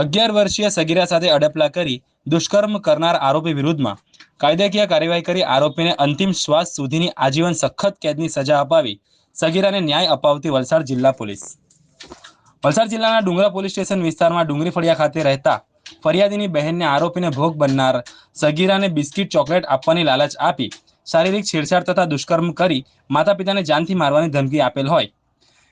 અગિયાર વર્ષીય સગીરા સાથે અડપલા કરી દુષ્કર્મ કરનાર આરોપી વિરુદ્ધમાં કાયદાકીય કાર્યવાહી કરી આરોપીને અંતિમ શ્વાસ સુધીની આજીવન સખત કેદની સજા અપાવી સગીરાને ન્યાય અપાવતી વલસાડ જિલ્લા પોલીસ. વલસાડ જિલ્લાના ડુંગરા પોલીસ સ્ટેશન વિસ્તારમાં ડુંગરી ફળિયા ખાતે રહેતા ફરિયાદીની બહેનને આરોપીને ભોગ બનનાર સગીરાને બિસ્કિટ ચોકલેટ આપવાની લાલચ આપી શારીરિક છેડછાડ તથા દુષ્કર્મ કરી માતા પિતાને જાનથી મારવાની ધમકી આપેલ હોય.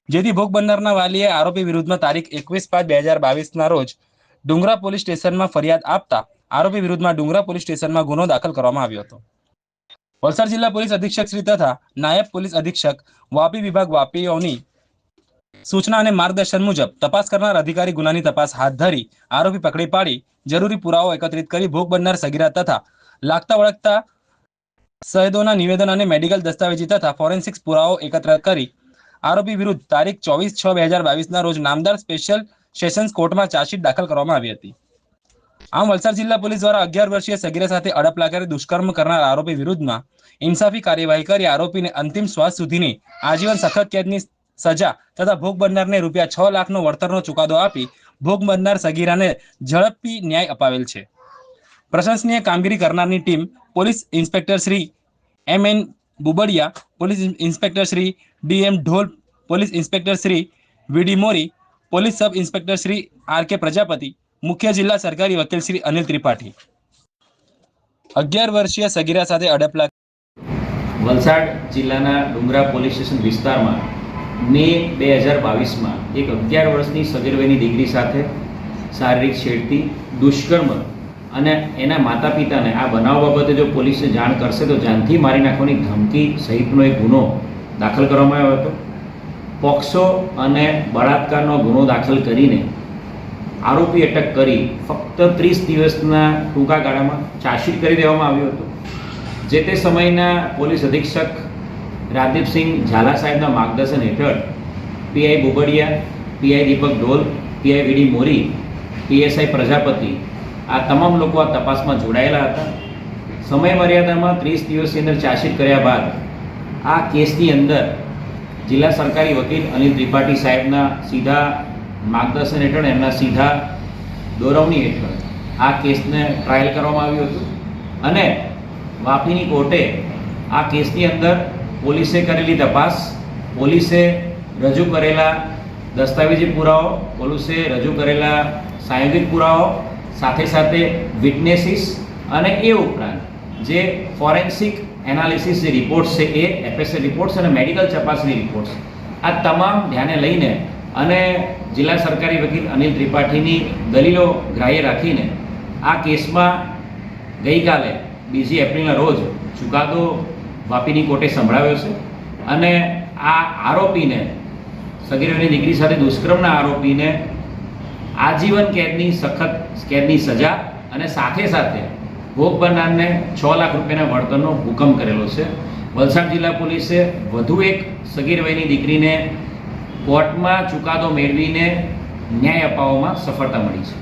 જેથી ભોગ બનનારના વાલીએ આરોપી વિરુદ્ધમાં તારીખ એકવીસ પાંચ બે હજાર બાવીસના રોજ ડુંગરા પોલીસ સ્ટેશનમાં ફરિયાદ આપતા આરોપી વિરુદ્ધમાં ડુંગરા પોલીસ સ્ટેશનમાં ગુનો દાખલ કરવામાં આવ્યો હતો. વલસાડ જિલ્લા પોલીસ અધિક્ષક શ્રી તથા નાયબ પોલીસ અધિક્ષક વાપી વિભાગ વાપીઓની સૂચના અને માર્ગદર્શન મુજબ તપાસ કરનાર અધિકારી ગુનાની તપાસ હાથ ધરી આરોપી પકડી પાડી, જરૂરી પુરાવો એકત્રિત કરી ભોગ બનનાર સગીરા તથા લાગતા વળગતા સહેદોના નિવેદન અને મેડિકલ દસ્તાવેજી તથા ફોરેન્સિક્સ પુરાવો એકત્ર કરી આરોપી વિરુદ્ધ તારીખ ચોવીસ છ બે હજાર બાવીસના રોજ નામદાર સ્પેશિયલ સેશન્સ કોર્ટમાં ચાર્જશીટ દાખલ કરવામાં આવી હતી. આમ વલસાડ જિલ્લા પોલીસ દ્વારા અગિયાર વર્ષીય સગીરા સાથે અડપલા કરી દુષ્કર્મ કરનાર આરોપી વિરુદ્ધમાં ઇન્સાફી કાર્યવાહી કરી આરોપીને અંતિમ શ્વાસ સુધીની આજીવન સખત કેદની સજા તથા ભોગ બનનારને રૂપિયા છ લાખનો વળતરનો ચુકાદો આપી ભોગ બનનાર સગીરાને ઝડપી ન્યાય અપાવેલ છે. પ્રશંસનીય કામગીરી કરનારની team police inspector Shri M N Bubadiya, police inspector Shri D M Dhol, police inspector Shri V D Mori police sub inspector Shri R K Prajapati, મુખ્ય જિલ્લા સરકારી વકીલ શ્રી અનિલ ત્રિપાઠી. અગિયાર વર્ષીય સગીરા સાથે અડપલા વલસાડ જિલ્લાના ડુંગરા પોલીસ સ્ટેશન વિસ્તારમાં મે બે હજાર બાવીસમાં એક અગિયાર વર્ષની સગીરવયની દીકરી સાથે શારીરિક છેડતી, દુષ્કર્મ અને એના માતા પિતાને આ બનાવ બાબતે જો પોલીસને જાણ કરશે તો જાનથી મારી નાખવાની ધમકી સહિતનો એક ગુનો દાખલ કરવામાં આવ્યો હતો. પોક્સો અને બળાત્કારનો ગુનો દાખલ કરીને આરોપી અટક કરી ફક્ત ત્રીસ દિવસના ટૂંકા ગાળામાં ચાર્જશીટ કરી દેવામાં આવ્યો હતો. જે તે સમયના પોલીસ અધિક્ષક રાજદીપસિંહ ઝાલા સાહેબના માર્ગદર્શન હેઠળ PI Bobadiya PI Deepak Dhol PI VD Mori PSI Prajapati આ તમામ લોકો આ તપાસમાં જોડાયેલા હતા. સમય મર્યાદામાં ત્રીસ દિવસની અંદર ચાર્જશીટ કર્યા બાદ આ કેસની અંદર જિલ્લા સરકારી વકીલ અનિલ ત્રિપાઠી સાહેબના સીધા માર્ગદર્શન હેઠળ એમના સીધા દોરવણી હેઠળ આ કેસને ટ્રાયલ કરવામાં આવ્યું હતું. અને વાપીની કોર્ટે આ કેસની અંદર પોલીસે કરેલી તપાસ, પોલીસે રજૂ કરેલા દસ્તાવેજી પુરાવો, પોલીસે રજૂ કરેલા સાયોગિક પુરાવો, સાથે સાથે વિટનેસીસ અને એ ઉપરાંત જે ફોરેન્સિક એનાલિસિસ જે રિપોર્ટ્સ છે એ એફએસએ રિપોર્ટ્સ અને મેડિકલ ચકાસણી રિપોર્ટ્સ આ તમામ ધ્યાને લઈને અને જિલ્લા સરકારી વકીલ અનિલ ત્રિપાઠીની દલીલો ગ્રાહ્ય રાખીને આ કેસમાં ગઈકાલે, બીજી એપ્રિલના રોજ ચુકાદો વાપીની કોર્ટે સંભળાવ્યો છે અને આ આરોપીને, સગીરની દીકરી સાથે દુષ્કર્મના આરોપીને આજીવન કેદની સખત, કેદની સજા અને સાથે સાથે ભોગ બનનારને છ લાખ રૂપિયાના વળતરનો હુકમ કરેલો છે. વલસાડ જિલ્લા પોલીસે વધુ એક સગીર વયની દીકરીને કોર્ટમાં ચુકાદો મેળવીને ન્યાય અપાવવામાં સફળતા મળી છે.